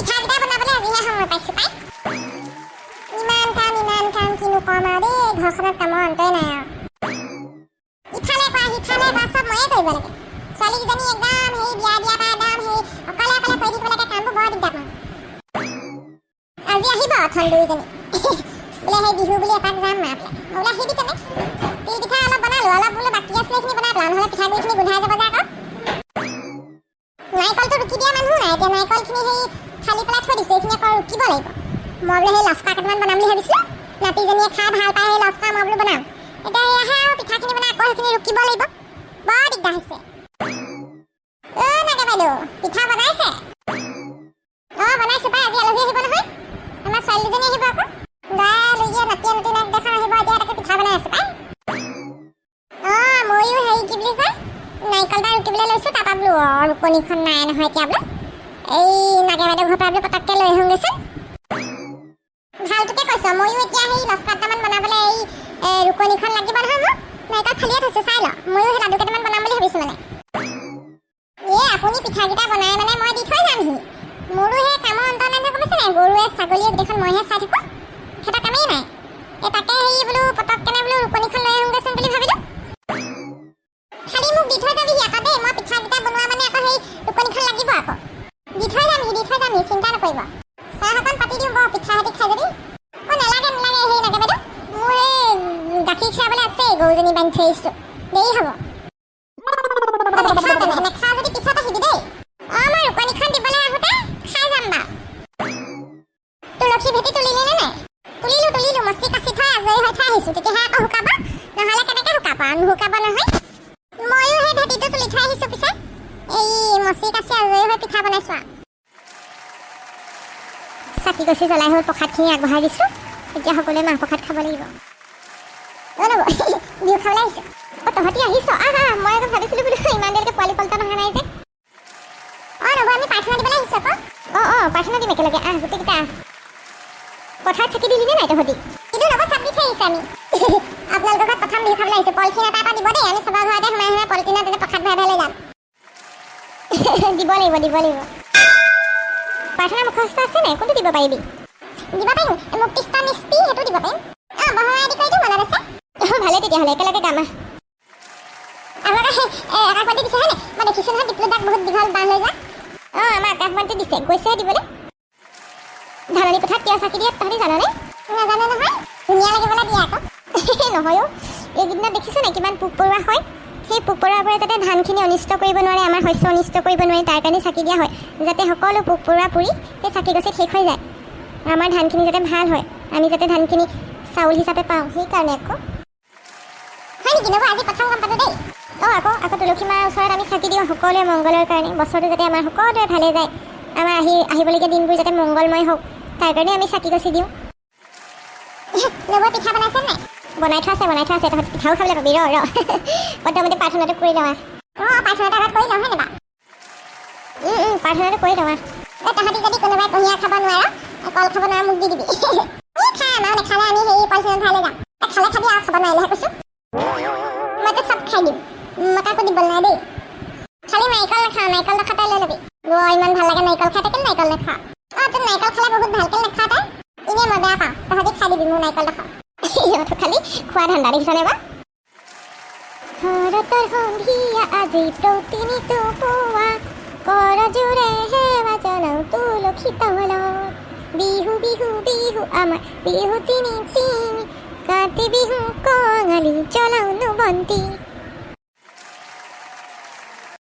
পিঠাকেইটা বনাবলৈ আজিহে সময় পাইছো পাই ইমান কাম ইমান কাম কিনো কম আৰু দেই ঘৰখনত কামৰ অন্তই নাই আৰু ইফালে কৰা সিফালে কৰা চব ময়ে কৰিব লাগে ছোৱালীকেইজনী একদম হেৰি বিয়া দিয়া পৰা একদম হেৰি অকলে অকলে কৰি থাকিব লাগে কামবোৰ বৰ দিগদাৰ পাওঁ আজি আহিব অথন দুইজনী বোলে সেই বিহু বুলি এপাক যাম মা বোলে আহিবি তেনে তিল পিঠা অলপ বনালোঁ ৰুকিব লাগিব মই বোলে সেই লচকা কেইটামান বনাম বুলি ভাবিছিলোঁ। নাতিজনীয়ে খাই ভাল পায় সেই লচকা মই বোলো বনাম। এতিয়া এই আহে আৰু পিঠাখিনি বনাই আকৌ সেইখিনি ৰুকিব লাগিব। বৰ দিগদাৰ হৈছে। অ' নাগে বাইদেউ পিঠা বনাইছে? অঁ বনাইছোঁ পাই আজি আলহী আহিব নহয়। আমাৰ ছোৱালীজনী আহিব আকৌ। গাই লুইয়ে নাতিয়ে নতুন এক দেখাৰ আহিব এতিয়া তাকে পিঠা বনাই আছোঁ পাই। অঁ ময়ো হেৰি কি বুলি কয় নাৰিকল এটা ৰুকিবলৈ লৈছোঁ তাৰপৰা বোলো অঁ ৰুকনিখন নাই নহয় এতিয়া বোলো। এই নাগে বাইদেউ ঘৰৰ পৰা বোলো পটককৈ লৈ আহোঁগৈচোন ভালটোকে কৈছ ময়ো এতিয়া সেই লচকা দুটামান বনাবলৈ এই ৰুকনিখন লাগিব নহয় মোক নাৰিকল ফালিয়ে থৈছোঁ চাই ল। ময়ো সেই লাডু কেইটামান বনাম বুলি ভাবিছোঁ মানে। এই আপুনি পিঠাকেইটা বনাই মানে মই দি থৈ যামহি। মোৰো সেই কামৰ অন্ত নাই গম পাইছে নাই? গৰুৱে ছাগলীয়ে গোটেইখন মইহে চাই থাকোঁ। সিহঁতৰ কামেই নাই। এই তাকে হেৰি বোলো বোলো যামহি চিন্তা নকৰিব চাহ অকণ পাতি দিওঁ বাৰু পিঠা সৈতে খাই যাবি অ' নালাগে নালাগে হেৰি নাগে বাইদেউ মোৰ এই গাখীৰ খীৰাবলৈ আছেই গৰুজনী বান্ধি থৈ আহিছোঁ দেৰি হ'ব অ, নেখাওঁ তেনে নেখাওঁ যদি পিছত আহিবি দেই অঁ মই ৰুকনিখন দিবলৈ আহোঁতে খাই যাম বাৰু তুলসী ভেটি তুলিলি নে নাই তুলিলোঁ তুলিলোঁ মচি কাচি থৈ আজৰি হৈ থৈ আহিছোঁ তেতিয়াহে আকৌ শুকাব নহ'লে কেনেকৈ শুকাব আৰু নুশুকাব নহয় ময়ো সেই ভেটিটো তুলি থৈ আহিছোঁ পিছে এই মচি কাচি আজৰি হৈ পিঠা বনাইছোঁ আৰু চাকি গছি জ্বলাই হৈ প্ৰসাদখিনি আগবঢ়াই দিছোঁ। এতিয়া সকলোৱে মাহ প্ৰসাদ খাব লাগিব। বিহু খাবলৈ আহিছোঁ। অ' তহঁতি আহিছ? আহ মই আকৌ ভাবিছিলোঁ বোলো ইমান দেৰিলৈকে পোৱালি পল্টন অহা নাই যে। অ' নব আমি প্ৰাৰ্থনা দিবলৈ আহিছোঁ আকৌ। অঁ অঁ প্ৰাৰ্থনা দিম একেলগে। আহ গোটেইকেইটা আহ। পথাৰত চাকি দিলি নে নাই তহঁতি? কিন্তু লগত চাপ দি থৈ আমি। আপোনালোকৰ ঘৰত প্ৰথম বিহু খাবলৈ আহিছোঁ। পলিথিন এটা এটা দিব দেই। আমি চবৰ ঘৰতে সোমাই সোমাই পলিথিনত তেনে প্ৰসাদ ভৰাই ভৰাই লৈ যাম। দিব লাগিব দিব লাগিব। প্ৰাৰ্থনা মুখস্থ আছে নাই কোনটো দিব পাৰিবি? দিব পাৰিম। মুক্তিষ্ঠ নিষ্টি সেইটো দিব পাৰিম। অঁ বহৰাই আদি কৰি দিওঁ মনত আছে? অঁ ভালেই তেতিয়াহ'লে একেলগে গাম আকাশবন্তি দিছে হয়নে মই দেখিছোঁ নহয় ডিপ্লু দাক বহুত দীঘল বাঁহ লৈ যোৱা। অঁ আমাৰ আকাশবন্তি দিছে গৈছে দিবলৈ। ধাননি পথাৰত কিয় চাকি দিয়ে তহঁতি জাননে? নাজানো নহয়। ধুনীয়া লাগিবলৈ দিয়ে আকৌ। নহয় অ' এইকেইদিনত দেখিছোঁ নাই কিমান পোক পৰুৱা হয়? সেই পোক পৰুৱাবোৰে যাতে ধানখিনি অনিষ্ট কৰিব নোৱাৰে আমাৰ শস্য অনিষ্ট কৰিব নোৱাৰে তাৰ কাৰণে চাকি দিয়া হয় যাতে সকলো পোক পৰুৱা পুৰি সেই চাকি গছিত শেষ হৈ যায়। আমাৰ ধানখিনি যাতে ভাল হয় আমি যাতে ধানখিনি চাউল হিচাপে পাওঁ সেইকাৰণে আকৌ। হয় নেকি? নব আজি প্ৰথম গম পালোঁ দেই। অঁ আকৌ আকৌ তুলসী মাৰ ওচৰত আমি চাকি দিওঁ সকলোৱে মংগলৰ কাৰণে বছৰটো যাতে আমাৰ সকলোৰে ভালে যায় আমাৰ আহি আহিবলগীয়া দিনবোৰ যাতে মংগলময় হওক তাৰ কাৰণে আমি চাকি গছি দিওঁ। পিঠা বনাইছে নাই? বনাই থোৱা আছে বনাই থোৱা আছে। তহঁতি পিঠাও খাবলৈ পাবি ৰ ৰ। প্ৰথমতে প্ৰাৰ্থনাটো কৰি লওঁ অঁ প্ৰাৰ্থনাটো আগত কৰি লওঁ হয় নাই প্ৰাৰ্থনাটো কৰি লওঁ তহঁতি যদি কোনোবাই কুঁহিয়াৰ খাব নোৱাৰ কল খাব নোৱাৰ মোক দি দিবি। এই আৰু নেখালে আমি হেৰি পলিথিনত ভৰাই লৈ যাম। খালে খাবি আৰু খাব নোৱাৰিলেহে কৈছোঁ। মইতো চব খাই দিম। মই কাকো দিব নাই দেই। খালি নাৰিকল নাখাওঁ নাৰিকল নাখাতে লৈ ল'বি। বৰ ইমান ভাল লাগে নাৰিকল খাই থাকিলে নাৰিকল নাখাওঁ। অঁ তোৰ নাৰিকল খালে বহুত ভালকে নাখাওঁ তই। এনেই বেয়া পাওঁ। তহঁতি খাই দিবি মোৰ নাৰিকল নাখাওঁ খোৱা ধান্দা দেখিছনে বা? ভাৰতৰ সন্ধিয়া আজি প্ৰতিনিতো পোৱা কৰজোৰে সেৱা জনাওঁ তুলসী তলত বিহু বিহু বিহু আমাৰ বিহু তিনি তিনি কাতি বিহু, কঙালী জ্বলাওনো বন্তি